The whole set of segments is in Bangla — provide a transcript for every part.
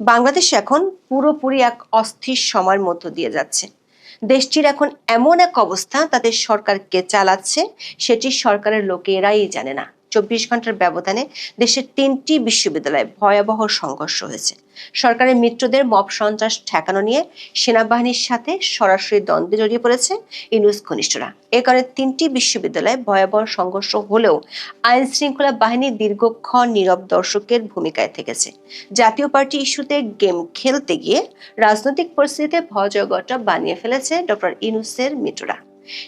বাংলাদেশ এখন পুরোপুরি এক অস্থির সময়ের মধ্য দিয়ে যাচ্ছে। দেশটির এখন এমন এক অবস্থা, তাদের সরকারকে চালাচ্ছে, সেটি সরকারের লোকেরাই জানে না। চব্বিশ ঘণ্টার ব্যবধানে দেশের তিনটি বিশ্ববিদ্যালয়ে ভয়াবহ সংঘর্ষ হয়েছে। সরকারের মিত্রদের মব সন্ত্রাস ঠেকানো নিয়ে সেনাবাহিনীর সাথে সরাসরি দ্বন্দ্বে জড়িয়ে পড়েছে ইনুস ঘনিষ্ঠরা। এ কারণে তিনটি বিশ্ববিদ্যালয়ে ভয়াবহ সংঘর্ষ হলেও আইন শৃঙ্খলা বাহিনী দীর্ঘক্ষণ নীরব দর্শকের ভূমিকায় থেকেছে। জাতীয় পার্টি ইস্যুতে গেম খেলতে গিয়ে রাজনৈতিক পরিস্থিতিতে ভয়জগটা বানিয়ে ফেলেছে ডক্টর ইনুসের মিত্ররা।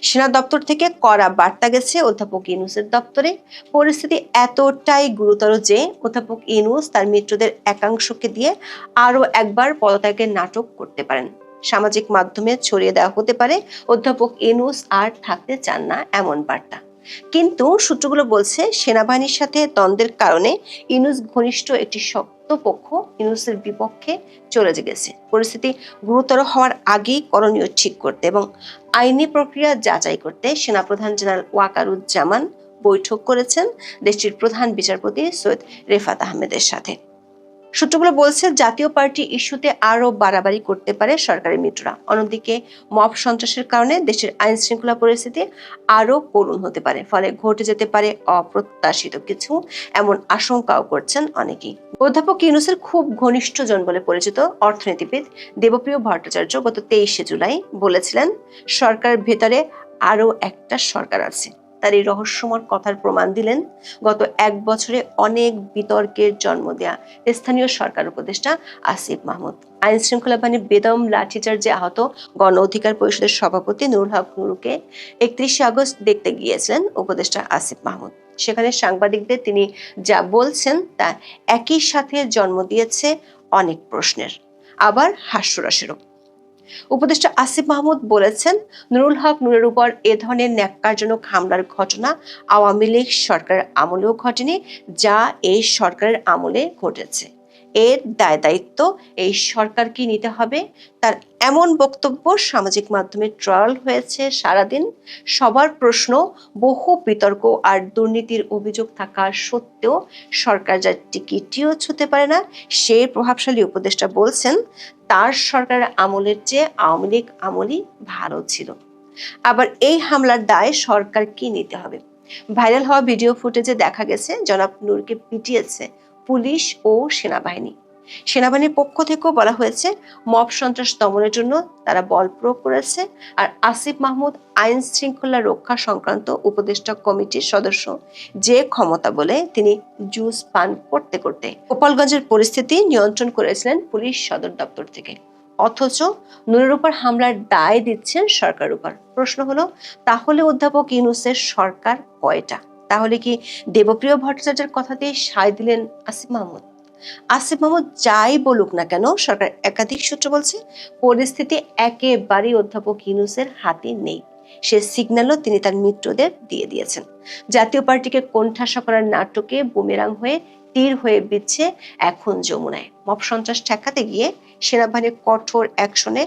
সেনা দপ্তর থেকে কড়া বার্তা গেছে অধ্যাপক ইনুসের দপ্তরে। পরিস্থিতি এতটাই গুরুতর যে অধ্যাপক ইনুস তার মিত্রদের একাংশকে দিয়ে আরও একবার পদত্যাগের নাটক করতে পারেন। সামাজিক মাধ্যমে ছড়িয়ে দেওয়া হতে পারে অধ্যাপক ইনুস আর থাকতে চান না এমন বার্তা। কিন্তু সূত্রগুলো বলছে, সেনাবাহিনীর সাথে দ্বন্দ্বের কারণে ইনুস ঘনিষ্ঠ একটি শক্ত পক্ষ ইনুসের বিপক্ষে চলে গেছে। পরিস্থিতি গুরুতর হওয়ার আগেই করণীয় ঠিক করতে এবং আইনি প্রক্রিয়া যাচাই করতে সেনাপ্রধান জেনারেল ওয়াকারুজ্জামান বৈঠক করেছেন দেশটির প্রধান বিচারপতি সৈয়দ রেফাত আহমেদের সাথে। সূত্রগুলো বলছে, জাতীয় পার্টি ইস্যুতে আরও বাড়াবাড়ি করতে পারে সরকারি মিত্ররা। অন্যদিকে, মব সন্ত্রাসের কারণে দেশের আইন শৃঙ্খলা পরিস্থিতি আরও করুণ হতে পারে, ফলে ঘটে যেতে পারে অপ্রত্যাশিত কিছু, এমন আশঙ্কাও করছেন অনেকেই। অধ্যাপক ইউনুসের খুব ঘনিষ্ঠজন বলে পরিচিত অর্থনীতিবিদ দেবপ্রিয় ভট্টাচার্য গত তেইশে জুলাই বলেছিলেন, সরকার ভেতরে আরও একটা সরকার আছে। তার এই রহস্যময় কথার প্রমাণ দিলেন, গত এক বছরে অনেক বিতর্কের জন্ম দেয়া স্থানীয় সরকার উপদেষ্টা আসিফ মাহমুদ। আইন শৃঙ্খলা বাহিনীর বেদম লাঠিচার্জে আহত গণ অধিকার পরিষদের সভাপতি নুরুল হক নুরুকে একত্রিশে আগস্ট দেখতে গিয়েছিলেন উপদেষ্টা আসিফ মাহমুদ। সেখানে সাংবাদিকদের তিনি যা বলছেন তা একই সাথে জন্ম দিয়েছে অনেক প্রশ্নের। আবার হাস্যরসেরও। উপদেষ্টা আসিফ মাহমুদ বলেছেন, নুরুল হক নুরের উপর এ ধরনের ন্যাক্কারজনক হামলার ঘটনা আওয়ামী লীগ সরকারের আমলেও ঘটেনি, যা এই সরকারের আমলে ঘটেছে। এর দায় দায়িত্ব এই সরকারকে নিতে হবে। তার এমন বক্তব্য সামাজিক মাধ্যমে ট্রয়াল হয়েছে সারাদিন। সবার প্রশ্ন, বহু বিতর্ক আর দুর্নীতির অভিযোগ থাকা সত্ত্বেও সরকার যা টিকিটিও ছুতে পারে না, সেই প্রভাবশালী উপদেষ্টা বলছেন, তার সরকারের আমলের চেয়ে আওয়ামী লীগ আমলই ভালো ছিল। আবার এই হামলার দায় সরকার কি নিতে হবে। ভাইরাল হওয়া ভিডিও ফুটেজে দেখা গেছে, জনাব নূরকে পিটিয়েছে পুলিশ ও সেনাবাহিনী। সেনাবাহিনীর পক্ষ থেকেও বলা হয়েছে, মব সন্ত্রাস দমনের জন্য তারা বল প্রয়োগ করেছে আর আসিফ মাহমুদ আইন শৃঙ্খলা রক্ষা সংক্রান্ত উপদেষ্টা কমিটির সদস্য। যে ক্ষমতা বলে তিনি জুস পান করতে করতে গোপালগঞ্জের পরিস্থিতি নিয়ন্ত্রণ করেছিলেন পুলিশ সদর দপ্তর থেকে। অথচ নুরের উপর হামলার দায় দিচ্ছেন সরকার উপর। প্রশ্ন হলো, তাহলে অধ্যাপক ইউনুসের সরকার কয়টা? তাহলে কি দেবপ্রিয় ভট্টাচার্যের কথাতেই সায় দিলেন আসিফ মাহমুদ? আসিফ মাহমুদ যাই বলুক না কেন, সরকার একাধিক সূত্র বলছে, পরিস্থিতি একেবারেই অধ্যাপক ইউনুসের হাতে নেই। সে সিগন্যালও তিনি তার মিত্রদের দিয়ে দিয়েছেন। জাতীয় পার্টিকে কোণঠাসা করার নাটকে বুমেরাং হয়ে, তীর হয়ে বিচ্ছে এখন যমুনায়। মব সন্ত্রাস ঠেকাতে গিয়ে সেনাবাহিনীর কঠোর অ্যাকশনে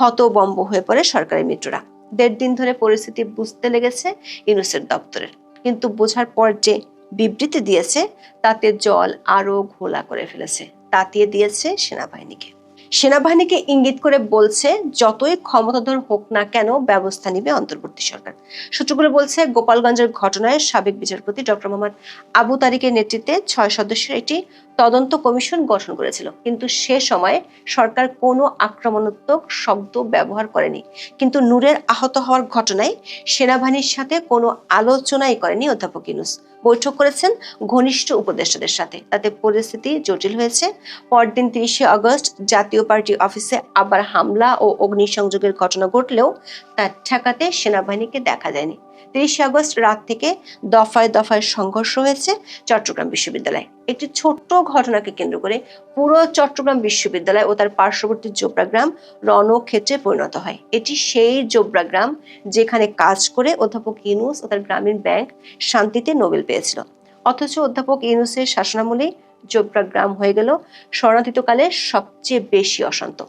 হতবম্ব হয়ে পড়ে সরকারি মিত্ররা। দেড় দিন ধরে পরিস্থিতি বুঝতে লেগেছে ইউনুসের দপ্তরের। কিন্তু বোঝার পর যে বিবৃতি দিয়েছে, তাতে জল আরও ঘোলা করে ফেলেছে। তাতিয়ে দিয়েছে সেনাবাহিনীকে। সেনাবাহিনীকে ইঙ্গিত করে বলছে, যতই ক্ষমতাধর হোক না কেন ব্যবস্থা নিবে অন্তর্বর্তী সরকার। সূত্রগুলো বলছে, গোপালগঞ্জের ঘটনায় সাবেক বিচারপতি ডক্টর মোহাম্মদ আবু তারিকের নেতৃত্বে ছয় সদস্যের একটি তদন্ত কমিশন গঠন করেছিল। কিন্তু সে সময়ে সরকার কোনো আক্রমণাত্মক শব্দ ব্যবহার করেনি। কিন্তু নূরের আহত হওয়ার ঘটনায় সেনাবাহিনীর সাথে কোনো আলোচনাই করেনি অধ্যাপক ইনুস বৈঠক করেছেন ঘনিষ্ঠ উপদেষ্টাদের সাথে। তাতে পরিস্থিতি জটিল হয়েছে। পরদিন তিরিশে আগস্ট জাতীয় পার্টি অফিসে আবার হামলা ও অগ্নিসংযোগের ঘটনা ঘটলেও তা ঠেকাতে সেনাবাহিনীকে দেখা যায়নি। তিরিশে আগস্ট রাত থেকে দফায় দফায় সংঘর্ষ হয়েছে চট্টগ্রাম বিশ্ববিদ্যালয়ে। একটি ছোট্ট ঘটনাকে কেন্দ্র করে পুরো চট্টগ্রাম বিশ্ববিদ্যালয় ও তার পার্শ্ববর্তী জোবরা গ্রাম রণক্ষেত্রে পরিণত হয়। এটি সেই জোবরা গ্রাম যেখানে কাজ করে অধ্যাপক ইউনুস ও তার গ্রামীণ ব্যাংক শান্তিতে নোবেল পেয়েছিল। অথচ অধ্যাপক ইউনুসের শাসনামলে জোবরা গ্রাম হয়ে গেল শরণার্থীকালে সবচেয়ে বেশি অশান্ত।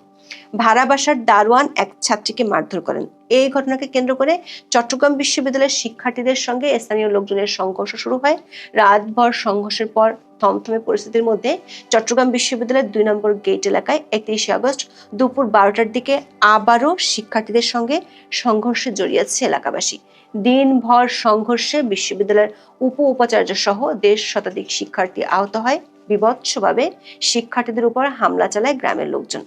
ভাড়া বাসার দারোয়ান এক ছাত্রীকে মারধর করেন। এই ঘটনাকে কেন্দ্র করে চট্টগ্রাম বিশ্ববিদ্যালয়ের শিক্ষার্থীদের সঙ্গে স্থানীয় লোকজনের সংঘর্ষ শুরু হয়। রাতভর সংঘর্ষের পর থমথমে পরিস্থিতির মধ্যে চট্টগ্রাম বিশ্ববিদ্যালয়ের দুই নম্বর গেট এলাকায় একত্রিশে আগস্ট দুপুর বারোটার দিকে আবারও শিক্ষার্থীদের সঙ্গে সংঘর্ষে জড়িয়েছে এলাকাবাসী। দিনভর সংঘর্ষে বিশ্ববিদ্যালয়ের উপ উপাচার্য সহ দেড় শতাধিক শিক্ষার্থী আহত হয়। বিভৎসভাবে শিক্ষার্থীদের উপর হামলা চালায় গ্রামের লোকজন।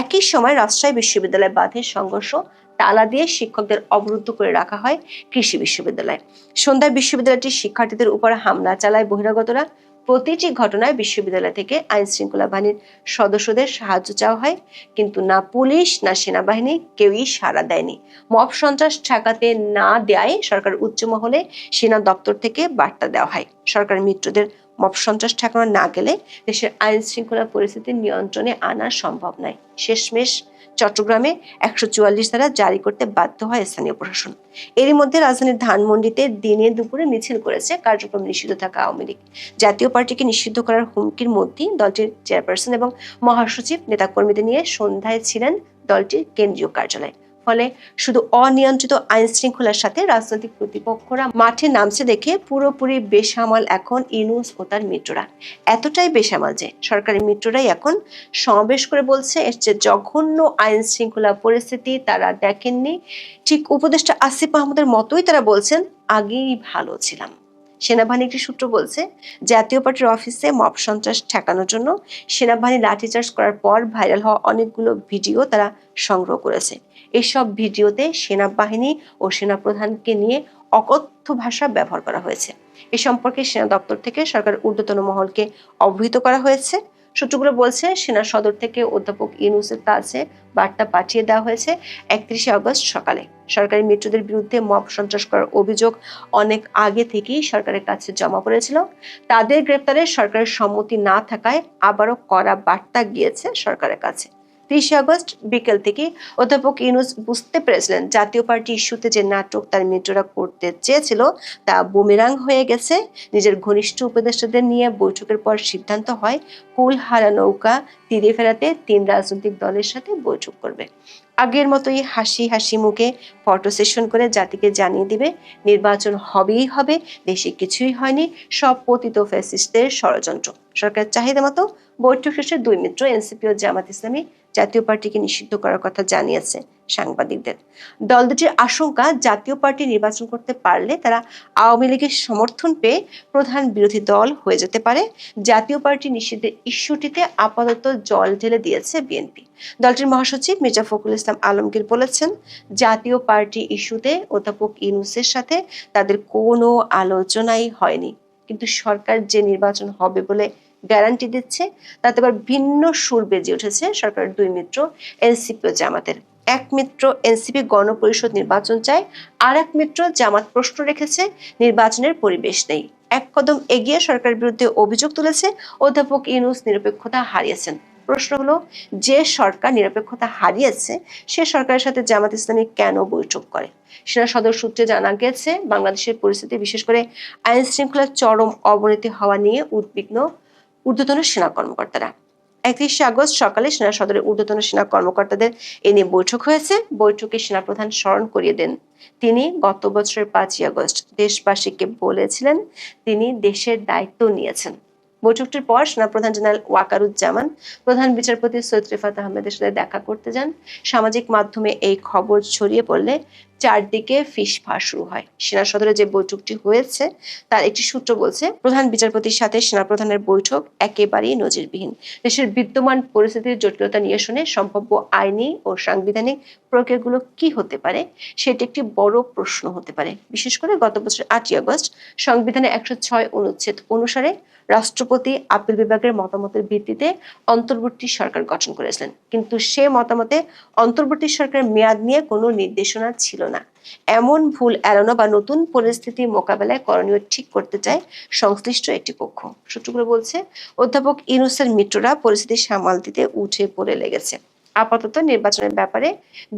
একই সময় রাজশাহী বিশ্ববিদ্যালয় বাঁধে সংঘর্ষ তালা দিয়ে শিক্ষকদের অবরুদ্ধ করে রাখা হয় কৃষি বিশ্ববিদ্যালয়। সন্ধ্যায় বিশ্ববিদ্যালয়টির শিক্ষার্থীদের উপর হামলা চালায় বহিরাগতরা। প্রতিটি ঘটনায় বিশ্ববিদ্যালয় থেকে আইন শৃঙ্খলা বাহিনীর সদস্যদের সাহায্য চাওয়া হয়, কিন্তু না পুলিশ, না সেনাবাহিনী কেউই সাড়া দেয়নি। মব সন্ত্রাস ঠেকাতে না দেয় সরকার উচ্চ মহলে সেনা দপ্তর থেকে বার্তা দেওয়া হয়। সরকার মিত্রদের মব সন্ত্রাস ঠেকানো না গেলে দেশের আইন শৃঙ্খলা পরিস্থিতি নিয়ন্ত্রণে আনা সম্ভব নয়। শেষমেশ চট্টগ্রামে একশো চুয়াল্লিশ ধারা জারি করতে বাধ্য হয় স্থানীয় প্রশাসন। এরই মধ্যে রাজধানীর ধানমন্ডিতে দিনে দুপুরে মিছিল করেছে কার্যক্রম নিষিদ্ধ থাকা আওয়ামী লীগ। জাতীয় পার্টিকে নিষিদ্ধ করার হুমকির মধ্যেই দলটির চেয়ারপারসন এবং মহাসচিব নেতাকর্মীদের নিয়ে সন্ধ্যায় ছিলেন দলটির কেন্দ্রীয় কার্যালয়। ফলে শুধু অনিয়ন্ত্রিত আইন শৃঙ্খলার সাথে রাজনৈতিক প্রতিপক্ষরা মাঠে নামছে দেখে পুরোপুরি বেসামাল এখন ইনুস ও তার মিত্ররা। এতটাই বেসামাল যে সরকারি মিত্ররাই এখন সমাবেশ করে বলছে, এর যে জঘন্য আইন শৃঙ্খলা পরিস্থিতি তারা দেখেননি। ঠিক উপদেষ্টা আসিফ মাহমুদের মতোই তারা বলছেন, আগেই ভালো ছিলাম। সেনাবাহিনী একটি সূত্র বলছে, জাতীয় পার্টির অফিসে মব সন্ত্রাস ঠেকানোর জন্য সেনাবাহিনী লাঠিচার্জ করার পর ভাইরাল হওয়া অনেকগুলো ভিডিও তারা সংগ্রহ করেছে। এসব ভিডিওতে সেনাবাহিনী ও সেনাপ্রধানকে নিয়ে অকথ্য ভাষা ব্যবহার করা হয়েছে। এ সম্পর্কে সেনা দপ্তর থেকে সরকার ঊর্ধ্বতন মহলকে অবহিত করা হয়েছে। সূত্রগুলো বলছে, সেনা সদর থেকে অধ্যাপক ইউনুসের কাছে বার্তা পাঠিয়ে দেওয়া হয়েছে একত্রিশে আগস্ট সকালে। সরকারি মিত্রদের বিরুদ্ধে মব সন্ত্রাস করার অভিযোগ অনেক আগে থেকেই সরকারের কাছে জমা পড়েছিল। তাদের গ্রেপ্তারে সরকারের সম্মতি না থাকায় আবারও কড়া বার্তা গিয়েছে সরকারের কাছে। তিরিশে আগস্ট বিকেল থেকে অধ্যাপক ইউনুস বুঝতে পেরেছিলেন জাতীয় পার্টি ইস্যুতে যে নাটক তার মিত্ররা করতে চেয়েছিল তা বুমেরাং হয়ে গেছে। নিজের ঘনিষ্ঠ উপদেষ্টাদের নিয়ে বৈঠকের পর সিদ্ধান্ত হয়, কুল হারা নৌকা তীরে ফেরাতে তিন রাজনৈতিক দলের সাথে বৈঠক করবে। আগের মতোই হাসি হাসি মুখে ফটো সেশন করে জাতিকে জানিয়ে দিবে, নির্বাচন হবেই হবে, দেশে কিছুই হয়নি, সব পতিত ফ্যাসিস্টদের ষড়যন্ত্র। সরকারের চাহিদা মতো বৈঠক শেষে দুই মিত্র, এনসিপি ও জামাত ইসলামী জাতীয় পার্টিকে নিষিদ্ধ করার কথা জানিয়েছে সাংবাদিকদের। দল দুটির আশঙ্কা, জাতীয় পার্টি নির্বাচন করতে পারলে তারা আওয়ামী লীগের সমর্থন পেয়ে প্রধান বিরোধী দল হয়ে যেতে পারে। জাতীয় পার্টি নিষিদ্ধের ইস্যুটিতে আপাতত জল ঢেলে দিয়েছে বিএনপি। দলটির মহাসচিব মির্জা ফখরুল ইসলাম আলমগীর বলেছেন, জাতীয় পার্টি ইস্যুতে অধ্যাপক ইনুসের সাথে তাদের কোনো আলোচনাই হয়নি। কিন্তু সরকার যে নির্বাচন হবে বলে গ্যারান্টি দিচ্ছে। তাতে আবার ভিন্ন সুর বেজে উঠেছে সরকারের দুই মিত্র এনসিপি ও জামাতের। এক মিত্র এনসিপি গণপরিষদ নির্বাচন চায়, আর এক মিত্র জামাত প্রশ্ন রেখেছে নির্বাচনের পরিবেশ নেই। এক কদম এগিয়ে সরকারের বিরুদ্ধে অভিযোগ তুলেছে অধ্যাপক ইউনুস নিরপেক্ষতা হারিয়েছেন। প্রশ্ন হলো, যে সরকার নিরপেক্ষতা হারিয়েছে, সে সরকারের সাথে জামাত ইসলামী কেন বৈঠক করে? সেনা সদর সূত্রে জানা গেছে, বাংলাদেশের পরিস্থিতি বিশেষ করে আইন শৃঙ্খলার চরম অবনতি হওয়া নিয়ে উদ্বিগ্ন ঊর্ধ্বতন সেনা কর্মকর্তারা। একত্রিশে আগস্ট সকালে সেনা সদরের ঊর্ধ্বতন সেনা কর্মকর্তাদের এ নিয়ে বৈঠক হয়েছে। বৈঠকে সেনাপ্রধান স্মরণ করিয়ে দেন। তিনি গত বছরের পাঁচই আগস্ট দেশবাসীকে বলেছিলেন, তিনি দেশের দায়িত্ব নিয়েছেন। বৈঠকটির পর সেনাপ্রধান জেনারেল ওয়াকারুজ্জামান, প্রধান বিচারপতি সৈয়দ রেফাত আহমেদের সাথে দেখা করতে যান। সামাজিক মাধ্যমে এই খবর ছড়িয়ে পড়লে চারদিকে ফিসফা শুরু হয়। সেনা সদরে যে বৈঠকটি হয়েছে, তার একটি সূত্র বলছে, প্রধান বিচারপতির সাথে সেনাপ্রধানের বৈঠক একেবারেই নজিরবিহীন। দেশের বিদ্যমান পরিস্থিতির জটিলতা নিয়ে শুনে সম্ভাব্য আইনি ও সাংবিধানিক প্রক্রিয়াগুলো কি হতে পারে, সেটি একটি বড় প্রশ্ন হতে পারে। বিশেষ করে গত বছর আটই আগস্ট সংবিধানের একশো ছয় অনুচ্ছেদ অনুসারে রাষ্ট্রপতি আপিল বিভাগের মতামতের ভিত্তিতে অন্তর্বর্তী সরকার গঠন করেছিলেন। কিন্তু সে মতামতে অন্তর্বর্তী সরকারের মেয়াদ নিয়ে কোনো নির্দেশনা ছিল না। এমন ভুল এড়ানো বা নতুন পরিস্থিতি মোকাবেলায় করণীয় ঠিক করতে চায় সংশ্লিষ্ট একটি পক্ষ। সূত্রগুলো বলছে, অধ্যাপক ইনুসের মিত্ররা পরিস্থিতি সামাল দিতে উঠে পড়ে লেগেছে। আপাতত নির্বাচনের ব্যাপারে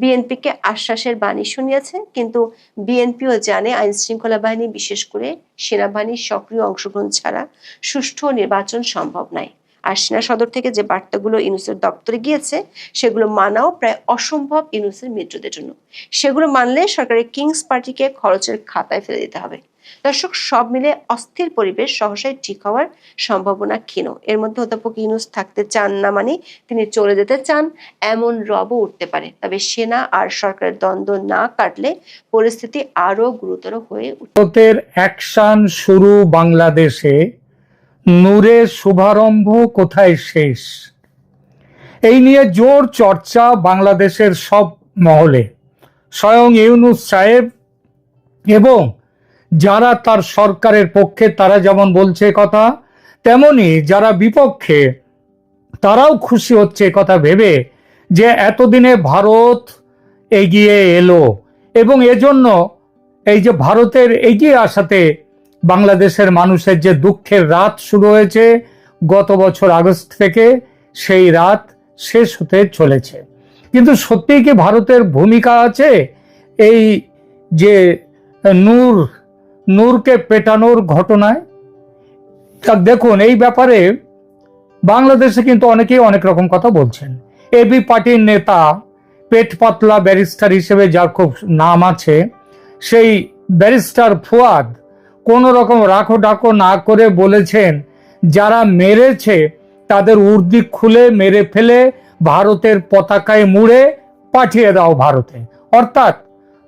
বিএনপিকে আশ্বাসের বাণী শুনিয়েছে, কিন্তু বিএনপিও জানে আইন শৃঙ্খলা বাহিনী, বিশেষ করে সেনাবাহিনীর সক্রিয় অংশগ্রহণ ছাড়া সুষ্ঠু নির্বাচন সম্ভব নয় আর সেনা সদর থেকে যে বার্তাগুলো ইনুসের দপ্তরে গিয়েছে, সেগুলো মানাও প্রায় অসম্ভব ইনুসের মিত্রদের জন্য। সেগুলো মানলে সরকারের কিংস পার্টিকে খরচের খাতায় ফেলে দিতে হবে। দর্শক, সব মিলে অস্থির পরিবেশ সহসাই ঠিক হওয়ার সম্ভাবনা ক্ষীণ। এর মধ্যে অধ্যাপক ইউনুস থাকতে চান না মানে তিনি চলে যেতে চান, এমন রবও উঠতে পারে। তবে সেনা আর সরকারের দ্বন্দ্ব না কাটলে পরিস্থিতি আরও গুরুতর হয়ে উঠবে। অ্যাকশন শুরু বাংলাদেশে। নূরের শুভারম্ভ কোথায় শেষ? এই নিয়ে জোর চর্চা বাংলাদেশের সব মহলে। স্বয়ং ইউনুস সাহেব এবং যারা তার সরকারের পক্ষে, তারা যেমন বলছে কথা, তেমনি যারা বিপক্ষে, তারাও খুশি হচ্ছে কথা ভেবে যে এতদিনে ভারত এগিয়ে এলো এবং এজন্য এই যে ভারতের এগিয়ে আসাতে বাংলাদেশের মানুষের যে দুঃখের রাত শুরু হয়েছে, গত বছর আগস্ট থেকে সেই রাত শেষ হতে চলেছে। কিন্তু সত্যিই কি ভারতের ভূমিকা আছে? এই যে নূর নূরকে পেটানোর ঘটনায়। দেখুন, এই ব্যাপারে বাংলাদেশে কিন্তু অনেকেই অনেক রকম কথা বলছেন। এবি পার্টির নেতা, পেট পাতলা ব্যারিস্টার হিসেবে যার খুব নাম আছে, সেই ব্যারিস্টার ফুয়াদ কোনো রকম রাখো ডাকো না করে বলেছেন, যারা মেরেছে তাদের উর্দি খুলে মেরে ফেলে ভারতের পতাকায় মুড়ে পাঠিয়ে দাও ভারতে। অর্থাৎ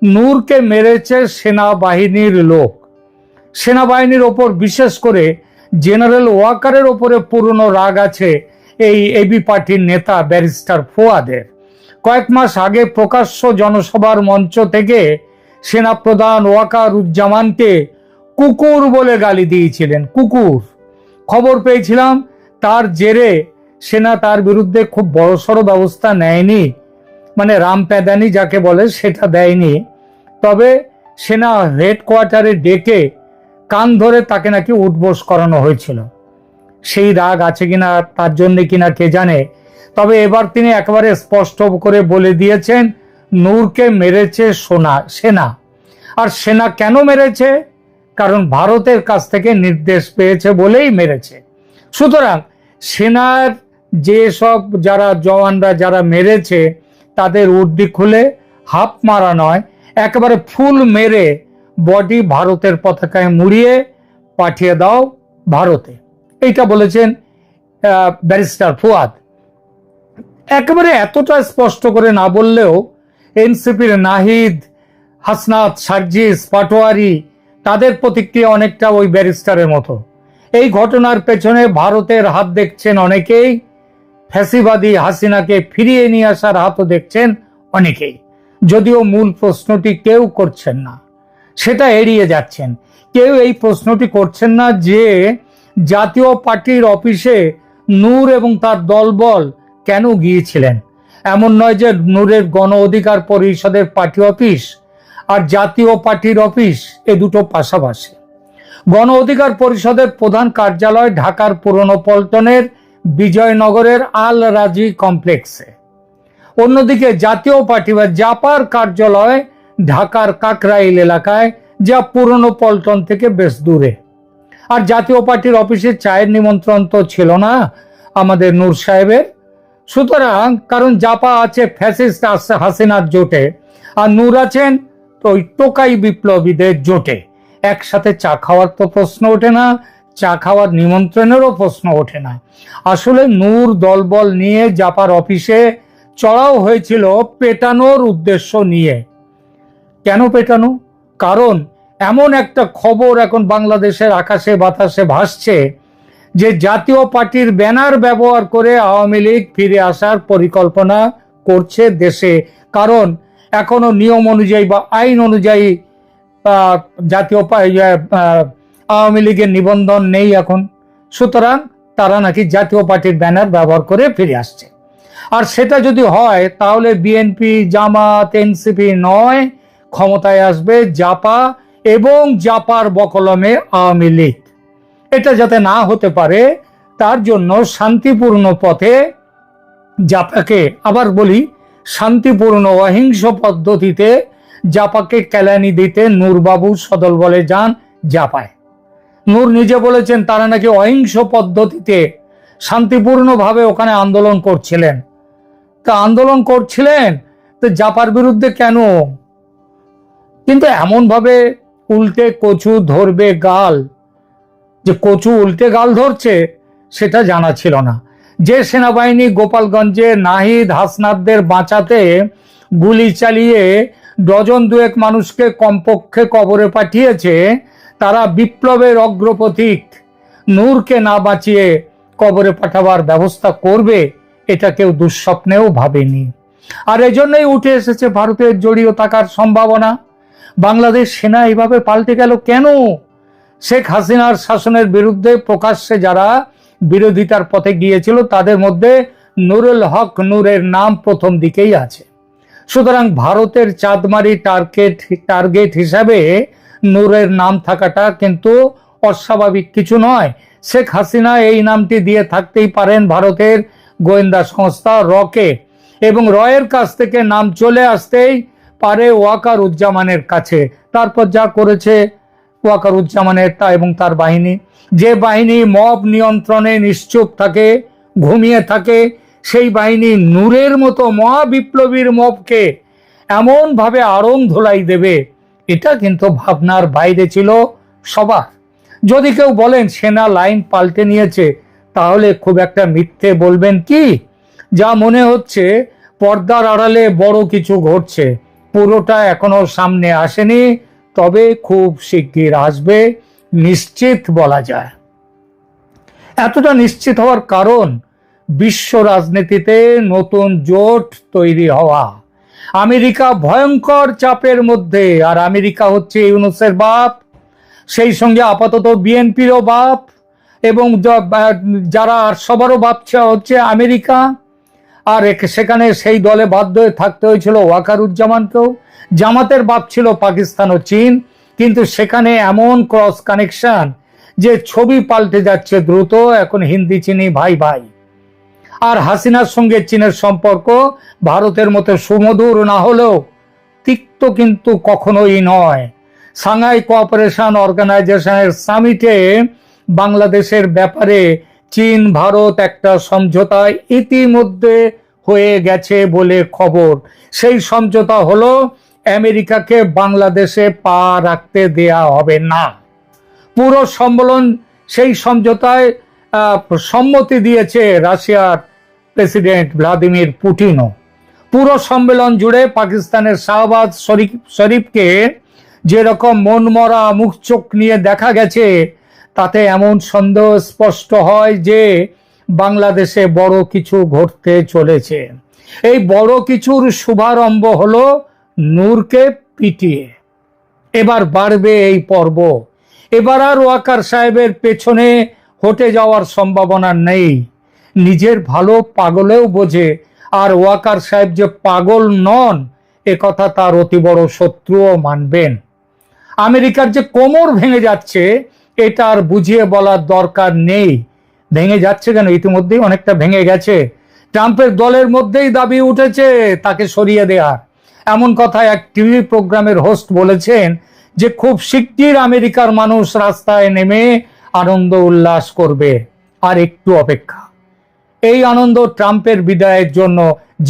নূরকে মেরেছে সেনাবাহিনীর লোক। সেনাবাহিনীর ওপর বিশেষ করে জেনারেল ওয়াকারের ওপরে পুরনো রাগ আছে এই এবি পার্টির নেতা ব্যারিস্টার ফোয়াদের। কয়েক মাস আগে প্রকাশ্য জনসভার মঞ্চ থেকে সেনাপ্রধান ওয়াকারুজ্জামানকে কুকুর বলে গালি দিয়েছিলেন, কুকুর। খবর পেয়েছিলাম, তার জেরে সেনা তার বিরুদ্ধে খুব বড়সড় ব্যবস্থা নেয়নি মানে রাম প্যাদানি যাকে বলে সেটা দেয়নি। তবে সেনা হেডকোয়ার্টারে ডেকে কান ধরে তাকে নাকি উঠবোস করানো হয়েছিল। সেই রাগ আছে কিনা, তার জন্য কিনা কে জানে। তবে এবার তিনি একেবারে স্পষ্ট করে বলে দিয়েছেন, নূরকে মেরেছে সোনা, সেনা। আর সেনা কেন মেরেছে? কারণ ভারতের কাছ থেকে নির্দেশ পেয়েছে বলেই মেরেছে। সুতরাং সেনার যে সব যারা জওয়ানরা, যারা মেরেছে, তাদের উর্দি খুলে হাফ মারা নয়, একেবারে ফুল মেরে বডি ভারতের পতাকায় মুড়িয়ে পাঠিয়ে দাও ভারতে। এইটা বলেছেন ব্যারিস্টার ফুয়াদ। একেবারে এতটা স্পষ্ট করে না বললেও এনসিপির নাহিদ, হাসনাত, সার্জিস, পাটোয়ারি, তাদের প্রতিক্রিয়া অনেকটা ওই ব্যারিস্টারের মতো। এই ঘটনার পেছনে ভারতের হাত দেখছেন অনেকেই, ফ্যাসিবাদী হাসিনাকে ফিরিয়ে নিয়ে আসার হাতও দেখছেন অনেকেই। যদিও মূল প্রশ্নটি কেউ করছেন না। সেটা এড়িয়ে যাচ্ছেন। কেউ এই প্রশ্নটি করছেন না যে জাতীয় পার্টির অফিসে নূর এবং তার দলবল কেন গিয়েছিলেন? এমন নয় যে নূরের গণ অধিকার পরিষদের পার্টি অফিস আর জাতীয় পার্টির অফিস এ দুটো পাশাপাশি। গণ অধিকার পরিষদের প্রধান কার্যালয় ঢাকার পুরনো পল্টনের বিজয়নগরের আল রাজি কমপ্লেক্সে। অন্যদিকে জাতীয় পার্টি বা জাপার কার্যালয় ঢাকার কাকরাইল এলাকায়, যা পুরনো পল্টন থেকে বেশ দূরে। আর জাতীয় পার্টির অফিসে চায়ের নিমন্ত্রণ তো ছিল না আমাদের নূর সাহেবের। সুতরাং কারণ জাপা আছে ফ্যাসিস্ট হাসিনার জোটে, আর নূর আছেন তো ওই টোকাই বিপ্লবীদের জোটে। একসাথে চা খাওয়ার তো প্রশ্ন ওঠে না, চা খাওয়ার নিমন্ত্রণেরও প্রশ্ন ওঠে না। আসলে নূর দলবল নিয়ে জাপার অফিসে চড়াও হয়েছিল পেটানোর উদ্দেশ্য নিয়ে। কেন পেটানো? কারণ এমন একটা খবর এখন বাংলাদেশের আকাশে বাতাসে ভাসছে যে জাতীয় পার্টির ব্যানার ব্যবহার করে আওয়ামী লীগ ফিরে আসার পরিকল্পনা করছে দেশে। কারণ এখনও নিয়ম অনুযায়ী বা আইন অনুযায়ী জাতীয় ইয়ে, আওয়ামী লীগের নিবন্ধন নেই এখন। সুতরাং তারা নাকি জাতীয় পার্টির ব্যানার ব্যবহার করে ফিরে আসছে। আর সেটা যদি হয় তাহলে বিএনপি জামাত এনসিপি নয় ক্ষমতায় আসবে জাপা এবং জাপার বকলমে আওয়ামী লীগ। এটা যাতে না হতে পারে, তার জন্য শান্তিপূর্ণ পথে জাপাকে, আবার বলি, শান্তিপূর্ণ অহিংস পদ্ধতিতে জাপাকে কেলানি দিতে নূরবাবু সদল বলে যান জাপায়। নূর নিজে বলেছেন, তারা নাকি অহিংস পদ্ধতিতে শান্তিপূর্ণভাবে ওখানে আন্দোলন করছিলেন। তা আন্দোলন করছিলেন, তো জাপার বিরুদ্ধে কেন কিন্তু এমনভাবে উল্টে কচু ধরবে গাল, যে কচু উল্টে গাল ধরছে, সেটা জানা ছিল না। যে সেনাবাহিনী গোপালগঞ্জে নাহিদ হাসনাদদের বাঁচাতে গুলি চালিয়ে ডজন দুয়েক মানুষকে কমপক্ষে কবরে পাঠিয়েছে, তারা বিপ্লবের অগ্রপথিক নূরকে না বাঁচিয়ে কবরে পাঠাবার ব্যবস্থা করবে, এটা কেউ দুঃস্বপ্নেও ভাবেনি। আর এজন্যই উঠে এসেছে ভারতের জড়িয়ে থাকার সম্ভাবনা। বাংলাদেশ সেনা এইভাবে পাল্টে গেল কেন? শেখ হাসিনার শাসনের বিরুদ্ধে প্রকাশ্যে যারা বিরোধিতার পথে গিয়েছিল, তাদের মধ্যে নুরুল হক নূরের নাম প্রথম দিকেই আছে। সুতরাং ভারতের চাঁদমারি টার্গেট টার্গেট হিসাবে নূরের নাম থাকাটা কিন্তু অস্বাভাবিক কিছু নয়। শেখ হাসিনা এই নামটি দিয়ে থাকতেই পারেন ভারতের গোয়েন্দা সংস্থা রকে। এবং রয়ের কাছ থেকে নাম চলে আসতেই পারে ওয়াকার উজ্জামানের কাছে। তারপর যা করেছে ওয়াকার উজ্জামানের তা এবং তার বাহিনী। যে বাহিনী মব নিয়ন্ত্রণে নিশ্চুপ থাকে, ঘুমিয়ে থাকে, সেই বাহিনী নূরের মতো মহাবিপ্লবীর মবকে এমনভাবে আড়ং ধোলাই দেবে, এটা কিন্তু ভাবনার বাইরে ছিল সবার। যদি কেউ বলেন, সেনা লাইন পাল্টে নিয়েছে, তাহলে খুব একটা মিথ্যে বলবেন কি? যা মনে হচ্ছে, পর্দার আড়ালে বড় কিছু ঘটছে। পুরোটা এখনও সামনে আসেনি, তবে খুব শিগগির আসবে, নিশ্চিত বলা যায়। এতটা নিশ্চিত হওয়ার কারণ, বিশ্ব রাজনীতিতে নতুন জোট তৈরি হওয়া। আমেরিকা ভয়ঙ্কর চাপের মধ্যে, আর আমেরিকা হচ্ছে ইউনুসের বাপ, সেই সঙ্গে আপাতত বিএনপিরও বাপ, এবং যারা সবারও বাপ হচ্ছে আমেরিকা আর সেখানে সেই দলে বাধ্য হয়ে থাকতে হয়েছিল ওয়াকারুজ্জামানকেও। জামাতের বাপ ছিল পাকিস্তান ও চীন, কিন্তু সেখানে এমন ক্রস কানেকশন যে ছবি পাল্টে যাচ্ছে দ্রুত, এখন হিন্দি চিনি ভাই ভাই। আর হাসিনার সঙ্গে চীনের সম্পর্ক ভারতের মতো সুমধুর না হলেও তিক্ত কিন্তু কখনোই নয়। সাংহাই কোঅপারেশন অর্গানাইজেশনের সামিটে বাংলাদেশের ব্যাপারে চীন, ভারত একটা সমঝোতায় ইতিমধ্যে হয়ে গেছে বলে খবর। সেই সমঝোতা হলো, আমেরিকাকে বাংলাদেশে পা রাখতে দেয়া হবে না। পুরো সম্মেলন সেই সমঝোতায় সম্মতি দিয়েছে রাশিয়ার প্রেসিডেন্ট ভ্লাদিমির পুটিনও। পুরো সম্মেলন জুড়ে পাকিস্তানের শাহবাজ শরীফ, শরীফকে যেরকম মনমরা মুখ চোখ নিয়ে দেখা গেছে তাতে এমন সন্দেহ স্পষ্ট হয় যে বাংলাদেশে বড় কিছু ঘটতে চলেছে। এই বড় কিছুর শুভারম্ভ হলো নূরকে পিটিয়ে। এবার বাড়বে এই পর্ব। এবার আর ওয়াকার সাহেবের পেছনে হটে যাওয়ার সম্ভাবনা নেই। নিজের ভালো পাগলেও বোঝে, আর ওয়াকার সাহেব যে পাগল নন, এ কথা তার অতি বড় শত্রুও মানবেন। আমেরিকার যে কোমর ভেঙে যাচ্ছে এটা আর বুঝিয়ে বলার দরকার নেই। ভেঙে যাচ্ছে কেন? ইতিমধ্যেই অনেকটা ভেঙে গেছে। ট্রাম্পের দলের মধ্যেই দাবি উঠেছে তাকে সরিয়ে দেওয়ার। এমন কথা এক টিভি প্রোগ্রামের হোস্ট বলেছেন যে, খুব শিগগির আমেরিকার মানুষ রাস্তায় নেমে আনন্দ উল্লাস করবে। আর একটু অপেক্ষা। এই আনন্দ ট্রাম্পের বিদায়ের জন্য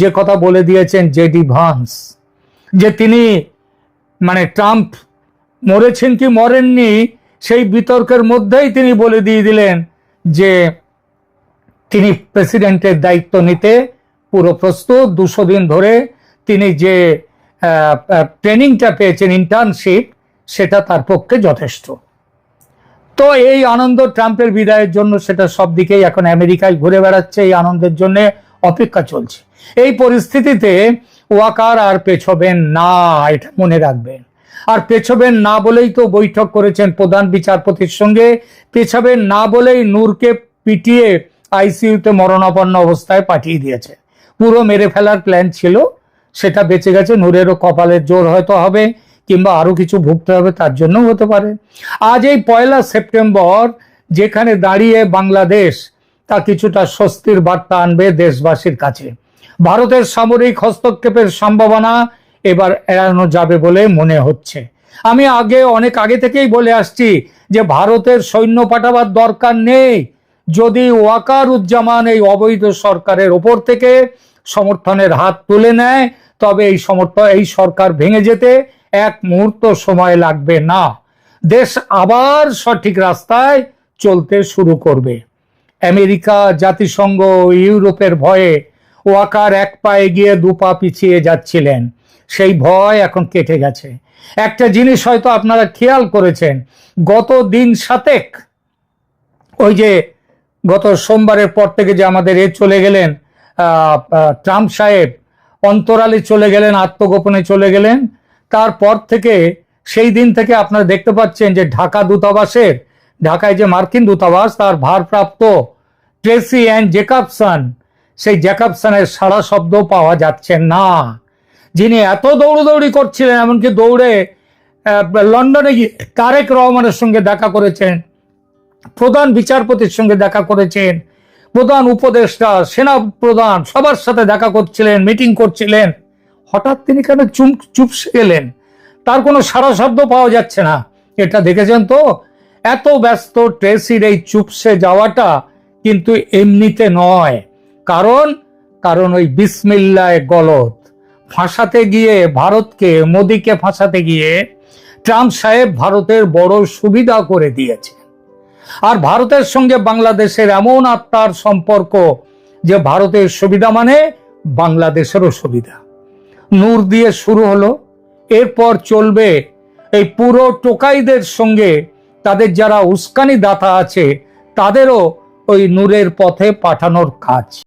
যে কথা বলে দিয়েছেন জেডি ভান্স, যে তিনি মানে ট্রাম্প মরেছেন কি মরেননি সেই বিতর্কের মধ্যেই তিনি বলে দিয়ে দিলেন যে তিনি প্রেসিডেন্টের দায়িত্ব নিতে পুরো প্রস্তুত। দুশো দিন ধরে তিনি যে ট্রেনিংটা পেয়েছেন ইন্টার্নশিপ সেটা তার পক্ষে যথেষ্ট। তো এই আনন্দ ট্রাম্পের বিদায়ের জন্য সেটা সব দিকেই এখন আমেরিকায় ঘুরে বেড়াচ্ছে, এই আনন্দের জন্য অপেক্ষা চলছে। এই পরিস্থিতিতে ওয়াকার আর পেছবেন না, এটা মনে রাখবেন। আর পেছবেন না বলেই তো বৈঠক করেছেন প্রধান বিচারপতির সঙ্গে। পেছাবেন না বলেই নূরকে পিটিয়ে আইসিইউতে মরণাপন্ন অবস্থায় পাঠিয়ে দিয়েছে। পুরো মেরে ফেলার প্ল্যান ছিল, সেটা বেঁচে গেছে, নূরেরও কপালের জোর হয়তো হবে, কিংবা আরও কিছু ভুগতে হবে, তার জন্যও হতে পারে। আজ এই পয়লা সেপ্টেম্বর, যেখানে দাঁড়িয়ে বাংলাদেশ তা কিছুটা স্বস্তির বার্তা আনবে দেশবাসীর কাছে। ভারতের সামরিক হস্তক্ষেপের সম্ভাবনা এবার এড়ানো যাবে বলে মনে হচ্ছে। আমি আগে, অনেক আগে থেকেই বলে আসছি যে ভারতের সৈন্য পাঠাবার দরকার নেই। যদি ওয়াকার উজ্জামান এই অবৈধ সরকারের ওপর থেকে সমর্থনের হাত তুলে নেয়, তবে এই সমর্থন এই সরকার ভেঙে যেতে এক মুহূর্ত সময় লাগবে না। দেশ আবার সঠিক রাস্তায় চলতে শুরু করবে। আমেরিকা, জাতিসংঘ ইউরোপের ভয়ে ওয়াকার এক পায়ে গিয়ে দু পা পিছিয়ে যাচ্ছিলেন। সেই ভয় এখন কেটে গেছে। একটা জিনিস হয়তো আপনারা খেয়াল করেছেন, গত দিন সাতেক, ওই যে গত সোমবারের পর থেকে যে আমাদের এ চলে গেলেন ট্রাম্প সাহেব, অন্তরালে চলে গেলেন, আত্মগোপনে চলে গেলেন, তারপর থেকে সেই দিন থেকে আপনারা দেখতে পাচ্ছেন যে ঢাকা দূতাবাসের, ঢাকায় যে মার্কিন দূতাবাস, তার ভারপ্রাপ্ত ট্রেসি অ্যান্ড জেকাবসন, সেই জ্যাকবসনের সারা শব্দ পাওয়া যাচ্ছে না। যিনি এত দৌড়দৌড়ি করছিলেন, এমনকি দৌড়ে লন্ডনে গিয়ে তারেক রহমানের সঙ্গে দেখা করেছেন, প্রধান বিচারপতির সঙ্গে দেখা করেছেন, প্রধান উপদেষ্টা, সেনা প্রধান, সবার সাথে দেখা করছিলেন, মিটিং করছিলেন। হঠাৎ তিনি কেন চুপ চুপসে গেলেন? তার কোনো সারা শব্দ পাওয়া যাচ্ছে না। এটা দেখেছেন তো? এত ব্যস্ত, ট্রেসির এই চুপসে যাওয়াটা কিন্তু এমনিতে নয়। কারণ কারণ ওই বিসমিল্লায় গলত ফাঁসাতে গিয়ে ভারতকে, মোদিকে ফাঁসাতে গিয়ে ট্রাম্প সাহেব ভারতের বড় সুবিধা করে দিয়েছে। আর ভারতের সঙ্গে বাংলাদেশের এমন আত্মার সম্পর্ক যে ভারতের সুবিধা মানে বাংলাদেশেরও সুবিধা। নূর দিয়ে শুরু হলো, এরপর চলবে এই পুরো টোকাইদের সঙ্গে তাদের যারা উস্কানি দাতা আছে, তাদেরও ওই নূরের পথে পাঠানোর কাজ।